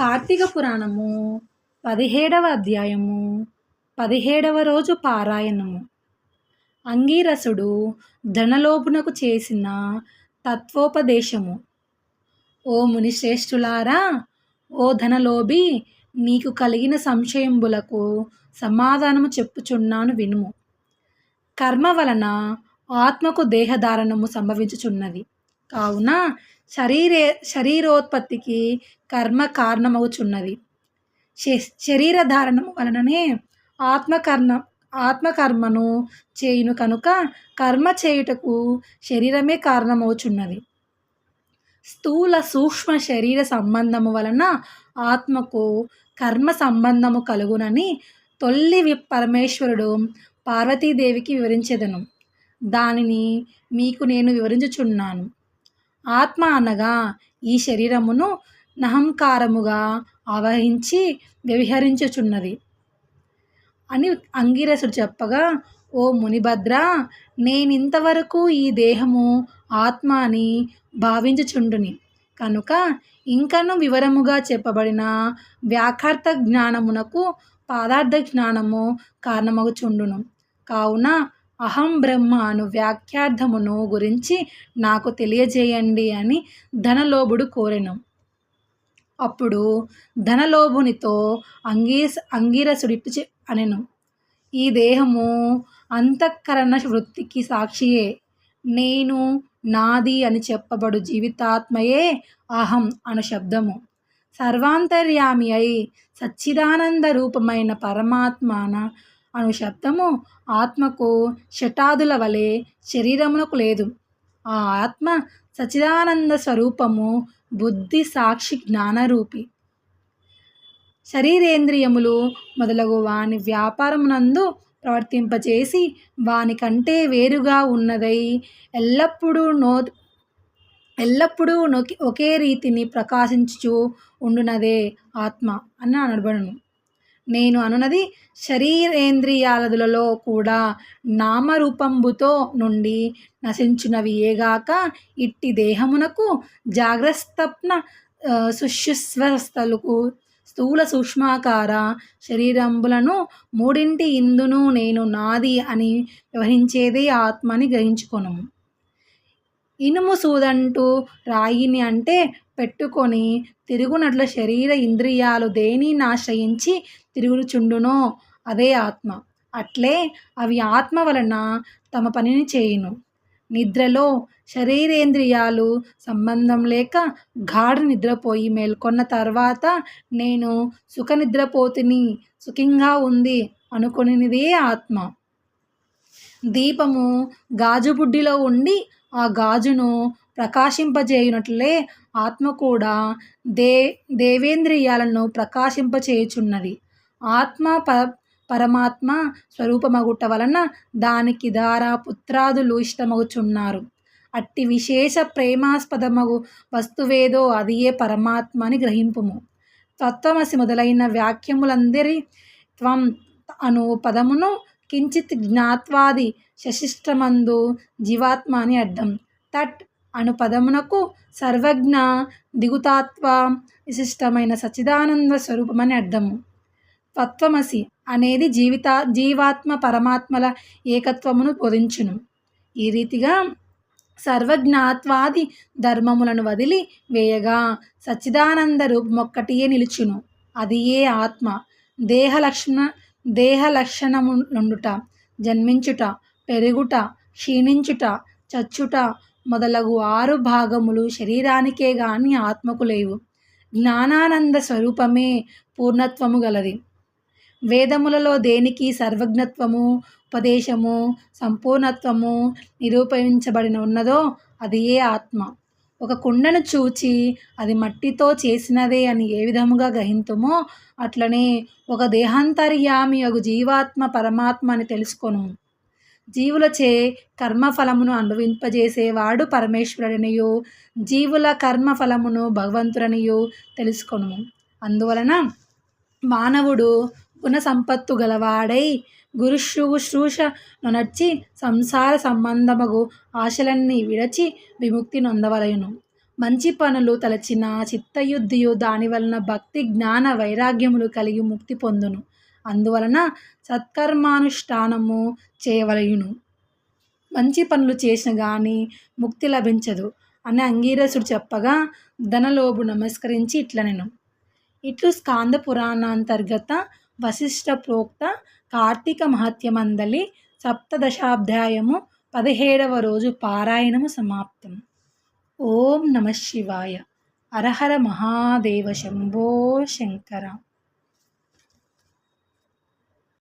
కార్తీక పురాణము పదిహేడవ అధ్యాయము పదిహేడవ రోజు పారాయణము. అంగీరసుడు ధనలోపునకు చేసిన తత్వోపదేశము. ఓ మునిశ్రేష్ఠులారా ఓ ధనలోభి నీకు కలిగిన సంశయంబులకు సమాధానము చెప్పుచున్నాను వినుము. కర్మ వలన ఆత్మకు దేహధారణము సంభవించుచున్నది. కావున శరీరే శరీరోత్పత్తికి కర్మ కారణమవుచున్నది. శరీర ధారణము వలననే ఆత్మకర్ణ ఆత్మకర్మను చేయును కనుక కర్మ చేయుటకు శరీరమే కారణమవుచున్నది. స్థూల సూక్ష్మ శరీర సంబంధము వలన ఆత్మకు కర్మ సంబంధము కలుగునని తొల్లి పరమేశ్వరుడు పార్వతీదేవికి వివరించేదను. దానిని మీకు నేను వివరించుచున్నాను. ఆత్మ అనగా ఈ శరీరమును నహంకారముగా ఆవహించి వ్యవహరించుచున్నది. అని అంగిరసుడు చెప్పగా ఓ మునిభద్ర నేనింతవరకు ఈ దేహము ఆత్మ అని భావించుచుండుని. కనుక ఇంకను వివరముగా చెప్పబడిన వ్యాకర్త జ్ఞానమునకు పాదార్థ జ్ఞానము కారణమగుచుండును. కావున అహం బ్రహ్మ అను వ్యాఖ్యార్థమును గురించి నాకు తెలియజేయండి అని ధనలోభుడు కోరెను. అప్పుడు ధనలోభునితో అంగీస్ అంగీరసుడిట్టు అనెను. ఈ దేహము అంతఃకరణ వృత్తికి సాక్షియే. నేను నాది అని చెప్పబడు జీవితాత్మయే అహం అను శబ్దము. సర్వాంతర్యామి అయి సచ్చిదానంద రూపమైన పరమాత్మన అను శబ్దము ఆత్మకు శటాదుల వలె శరీరమునకు లేదు. ఆ ఆత్మ సచిదానంద స్వరూపము బుద్ధి సాక్షి జ్ఞానరూపి. శరీరేంద్రియములు మొదలగు వాని వ్యాపారమునందు ప్రవర్తింపచేసి వాని కంటే వేరుగా ఉన్నదై ఎల్లప్పుడూ నో ఎల్లప్పుడూ నొకి ఒకే రీతిని ప్రకాశించుచు ఉండునదే ఆత్మ అని అనబడను నేను అనున్నది శరీరేంద్రియాలదులలో కూడా నామరూపంబుతో నుండి నశించునవి ఏగాక ఇట్టి దేహమునకు జాగ్రస్తప్న సుశుస్వస్థలకు స్థూల సూక్ష్మాకార శరీరంబులను మూడింటి ఇందును నేను నాది అని వ్యవహరించేదే ఆత్మని గ్రహించుకొను ఇనుము సూదంటూ రాయిని అంటే పెట్టుకొని తిరుగునట్ల శరీర ఇంద్రియాలు దేనిని ఆశ్రయించి తిరుగుచుండునో అదే ఆత్మ. అట్లే అవి ఆత్మ వలన తమ పనిని చేయును. నిద్రలో శరీరేంద్రియాలు సంబంధం లేక గాఢ నిద్రపోయి మేల్కొన్న తర్వాత నేను సుఖ నిద్రపోతుని సుఖంగా ఉంది అనుకునేదే ఆత్మ. దీపము గాజు బుడ్డిలో ఉండి ఆ గాజును ప్రకాశింపజేయునట్లే ఆత్మ కూడా దే దేవేంద్రియాలను ప్రకాశింపచేయుచున్నది. ఆత్మ ప పరమాత్మ స్వరూపమగుట వలన దానికి దారా పుత్రాదులు ఇష్టమగుచున్నారు. అట్టి విశేష ప్రేమాస్పదమగు వస్తువేదో అదియే పరమాత్మ అని గ్రహింపుము. తత్వమసి మొదలైన వాక్యములందరి త్వం అను పదమును కించిత్ జ్ఞాత్వాది శశిష్టమందు జీవాత్మ అని అడ్డం తట్ అను పదమునకు సర్వజ్ఞ దిగుతాత్వ విశిష్టమైన సచిదానంద స్వరూపమని అర్థము. తత్వమసి అనేది జీవిత జీవాత్మ పరమాత్మల ఏకత్వమును బోధించును. ఈ రీతిగా సర్వజ్ఞాత్వాది ధర్మములను వదిలి వేయగా సచ్చిదానంద రూపమొక్కటియే నిలుచును. అది ఏ ఆత్మ? దేహ లక్షణ దేహ లక్షణము నుండుట జన్మించుట పెరుగుట క్షీణించుట చచ్చుట మొదలగు ఆరు భాగములు శరీరానికే గాని ఆత్మకు లేవు. జ్ఞానానంద స్వరూపమే పూర్ణత్వము గలది. వేదములలో దేనికి సర్వజ్ఞత్వము ఉపదేశము సంపూర్ణత్వము నిరూపించబడిన ఉన్నదో అది ఏ ఆత్మ. ఒక కుండను చూచి అది మట్టితో చేసినదే అని ఏ విధముగా గ్రహింతుమో అట్లనే ఒక దేహాంతర్యామి ఒక జీవాత్మ పరమాత్మ అని తెలుసుకొను జీవులచే కర్మఫలమును అనుభవింపజేసేవాడు పరమేశ్వరునియు జీవుల కర్మఫలమును భగవంతుడనియు తెలుసుకొను అందువలన మానవుడు గుణ సంపత్తు గలవాడై గురుశుశ్రూష నొనర్చి సంసార సంబంధమగు ఆశలన్నీ విడచి విముక్తి నొందవలయును. మంచి పనులు తలచిన చిత్తయుద్ధియు దాని వలన భక్తి జ్ఞాన వైరాగ్యములు కలిగి ముక్తి పొందును. అందువలన సత్కర్మానుష్ఠానము చేయవలయును. మంచి పనులు చేసిన కానీ ముక్తి లభించదు అని అంగీరసుడు చెప్పగా ధనలోభు నమస్కరించి ఇట్లనెను. ఇట్లు స్కాంద పురాణాంతర్గత వశిష్ఠ ప్రోక్త కార్తీక మహత్యమందలి సప్తదశాధ్యాయము పదిహేడవ రోజు పారాయణము సమాప్తం. ఓం నమ శివాయ. అరహర మహాదేవ శంభో శంకర.